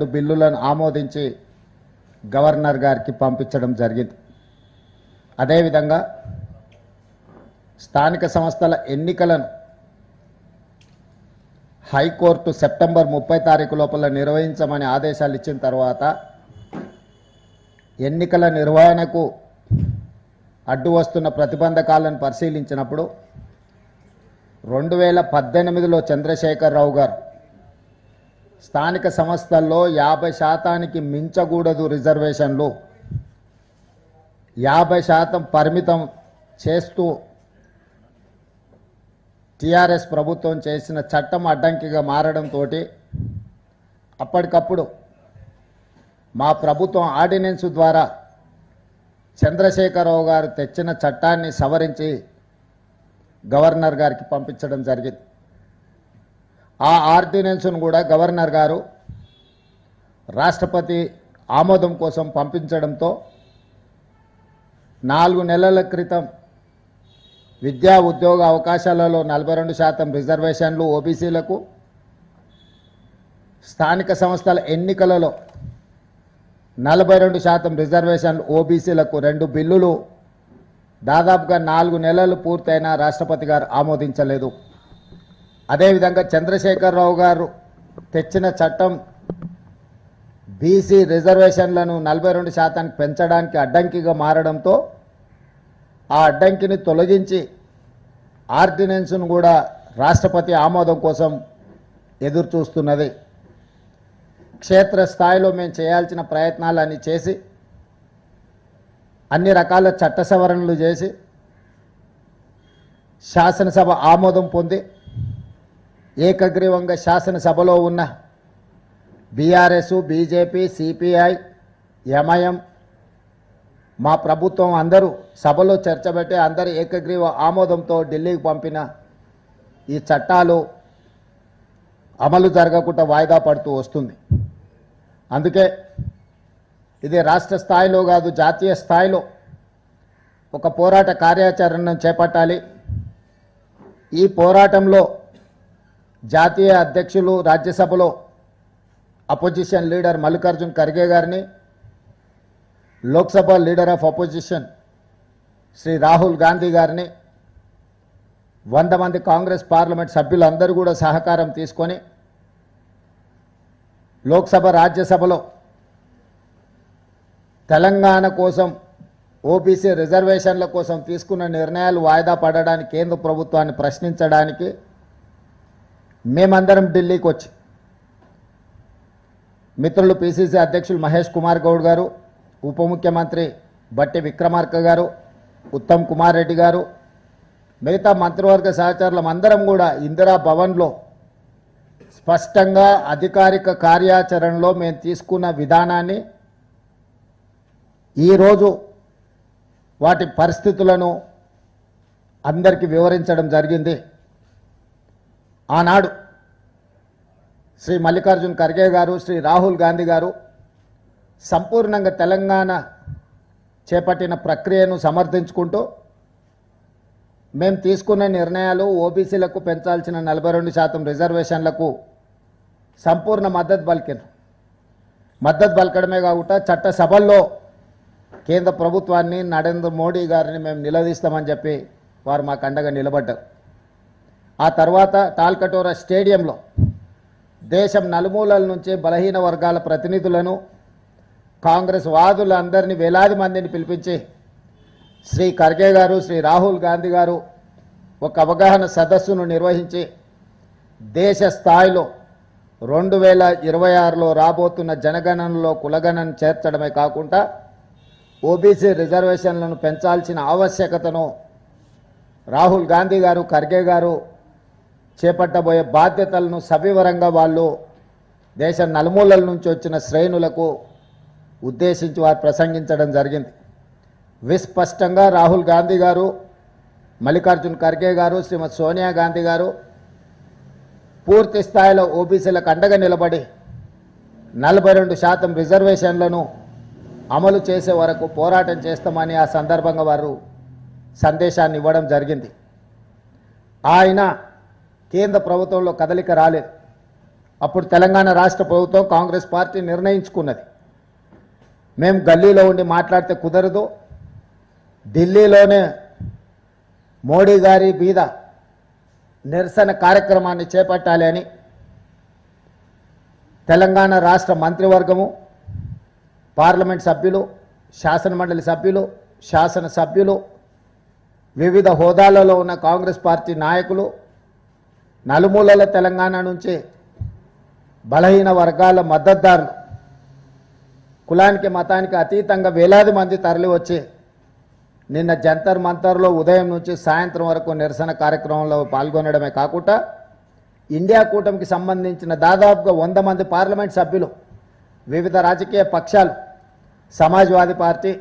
రెండు బిల్లులను ఆమోదించి గవర్నర్ గారికి పంపించడం జరిగింది. అదేవిధంగా స్థానిక సంస్థల ఎన్నికలను హైకోర్టు సెప్టెంబర్ ముప్పై తారీఖు లోపల నిర్వహించమని ఆదేశాలు ఇచ్చిన తర్వాత ఎన్నికల నిర్వహణకు అడ్డు వస్తున్న ప్రతిబంధకాలను పరిశీలించినప్పుడు రెండు వేల పద్దెనిమిదిలో చంద్రశేఖరరావు గారు స్థానిక సంస్థల్లో యాభై శాతానికి మించకూడదు రిజర్వేషన్లు. యాభై శాతం పరిమితం చేస్తూ టీఆర్ఎస్ ప్రభుత్వం చేసిన చట్టం అడ్డంకిగా మారడంతో అప్పటికప్పుడు మా ప్రభుత్వం ఆర్డినెన్స్ ద్వారా చంద్రశేఖరరావు గారు తెచ్చిన చట్టాన్ని సవరించి గవర్నర్ గారికి పంపించడం జరిగింది. ఆ ఆర్డినెన్స్ను కూడా గవర్నర్ గారు రాష్ట్రపతి ఆమోదం కోసం పంపించడంతో నాలుగు నెలల క్రితం విద్యా ఉద్యోగ అవకాశాలలో నలభై రెండు శాతం రిజర్వేషన్లు ఓబీసీలకు స్థానిక సంస్థల ఎన్నికలలో నలభై రెండు శాతం రిజర్వేషన్లు ఓబీసీలకు రెండు బిల్లులు దాదాపుగా నాలుగు నెలలు పూర్తయినా రాష్ట్రపతి గారు ఆమోదించలేదు. అదేవిధంగా చంద్రశేఖరరావు గారు తెచ్చిన చట్టం బీసీ రిజర్వేషన్లను నలభై రెండు శాతానికి పెంచడానికి అడ్డంకిగా మారడంతో ఆ అడ్డంకిని తొలగించి ఆర్డినెన్స్ను కూడా రాష్ట్రపతి ఆమోదం కోసం ఎదురు చూస్తున్నది క్షేత్రస్థాయిలో మేము చేయాల్సిన ప్రయత్నాలన్నీ చేసి అన్ని రకాల చట్ట సవరణలు చేసి శాసనసభ ఆమోదం పొంది ఏకగ్రీవంగా శాసనసభలో ఉన్న బీఆర్ఎస్ బీజేపీ సిపిఐ ఎంఐఎం మా ప్రభుత్వం అందరూ సభలో చర్చబెట్టి అందరి ఏకగ్రీవ ఆమోదంతో ఢిల్లీకి పంపిన ఈ చట్టాలు అమలు జరగకుండా వాయిదా పడుతూ వస్తుంది. అందుకే ఇది రాష్ట్ర స్థాయిలో కాదు జాతీయ స్థాయిలో ఒక పోరాట కార్యాచరణను చేపట్టాలి. ఈ పోరాటంలో జాతీయ అధ్యక్షులు రాజ్యసభలో అపోజిషన్ లీడర్ మల్లికార్జున్ ఖర్గే గారిని Lok Sabha leader of opposition Shri Rahul Gandhi గారిని వంద మంది కాంగ్రెస్ పార్లమెంట్ సభ్యులందరూ కూడా సహకారం తీసుకొని లోక్సభ రాజ్యసభలో తెలంగాణ కోసం ఓబీసీ రిజర్వేషన్ల కోసం తీసుకున్న నిర్ణయాలు వాయిదా పడడానికి కేంద్ర ప్రభుత్వాన్ని ప్రశ్నించడానికి మేమందరం ఢిల్లీకి వచ్చి మిత్రులు పిసిసి అధ్యక్షులు మహేష్ కుమార్ గౌడ్ గారు ఉప ముఖ్యమంత్రి బట్టి విక్రమార్క గారు ఉత్తమ్ కుమార్ రెడ్డి గారు మిగతా మంత్రివర్గ సహచరులం అందరం కూడా ఇందిరా భవన్లో స్పష్టంగా అధికారిక కార్యాచరణలో మేము తీసుకున్న విధానాన్ని ఈరోజు వాటి పరిస్థితులను అందరికీ వివరించడం జరిగింది. ఆనాడు శ్రీ మల్లికార్జున్ ఖర్గే గారు శ్రీ రాహుల్ గాంధీ గారు సంపూర్ణంగా తెలంగాణ చేపట్టిన ప్రక్రియను సమర్థించుకుంటూ మేము తీసుకున్న నిర్ణయాలు ఓబీసీలకు పెంచాల్సిన నలభై రెండు శాతం రిజర్వేషన్లకు సంపూర్ణ మద్దతు పలికిన మద్దతు పలకడమే కాకుండా చట్టసభల్లో కేంద్ర ప్రభుత్వాన్ని నరేంద్ర మోడీ గారిని మేము నిలదీస్తామని చెప్పి వారు మాకు అండగా నిలబడ్డారు. ఆ తర్వాత తాల్కటోరా స్టేడియంలో దేశం నలుమూలల నుంచి బలహీన వర్గాల ప్రతినిధులను కాంగ్రెస్ వాదులందరినీ వేలాది మందిని పిలిపించి శ్రీ ఖర్గే గారు శ్రీ రాహుల్ గాంధీ గారు ఒక అవగాహన సదస్సును నిర్వహించి దేశ స్థాయిలో రెండు వేల ఇరవై ఆరులో రాబోతున్న జనగణనలో కులగణన చేర్చడమే కాకుండా ఓబీసీ రిజర్వేషన్లను పెంచాల్సిన ఆవశ్యకతను రాహుల్ గాంధీ గారు ఖర్గే గారు చేపట్టబోయే బాధ్యతలను సవివరంగా వాళ్ళు దేశ నలుమూలల నుంచి వచ్చిన శ్రేణులకు ఉద్దేశించి వారు ప్రసంగించడం జరిగింది. విస్పష్టంగా రాహుల్ గాంధీ గారు మల్లికార్జున్ ఖర్గే గారు శ్రీమతి సోనియా గాంధీ గారు పూర్తి స్థాయిలో ఓబీసీలకు అండగా నిలబడి నలభై రెండు శాతం రిజర్వేషన్లను అమలు చేసే వరకు పోరాటం చేస్తామని ఆ సందర్భంగా వారు సందేశాన్ని ఇవ్వడం జరిగింది. ఆయన కేంద్ర ప్రభుత్వంలో కదలిక రాలేదు. అప్పుడు తెలంగాణ రాష్ట్ర ప్రభుత్వం కాంగ్రెస్ పార్టీ నిర్ణయించుకున్నది. మేము గల్లీలో ఉండి మాట్లాడితే కుదరదు. ఢిల్లీలోనే మోడీ గారి మీద నిరసన కార్యక్రమాన్ని చేపట్టాలి అని తెలంగాణ రాష్ట్ర మంత్రివర్గము పార్లమెంట్ సభ్యులు శాసనమండలి సభ్యులు శాసన సభ్యులు వివిధ హోదాలలో ఉన్న కాంగ్రెస్ పార్టీ నాయకులు నలుమూలల తెలంగాణ నుంచి బలహీన వర్గాల మద్దతుదారులు కులానికి మతానికి అతీతంగా వేలాది మంది తరలి వచ్చి నిన్న జంతర్ మంతర్లో ఉదయం నుంచి సాయంత్రం వరకు నిరసన కార్యక్రమంలో పాల్గొనడమే కాకుండా ఇండియా కూటమికి సంబంధించిన దాదాపుగా వంద మంది పార్లమెంట్ సభ్యులు వివిధ రాజకీయ పక్షాలు సమాజ్వాదీ పార్టీ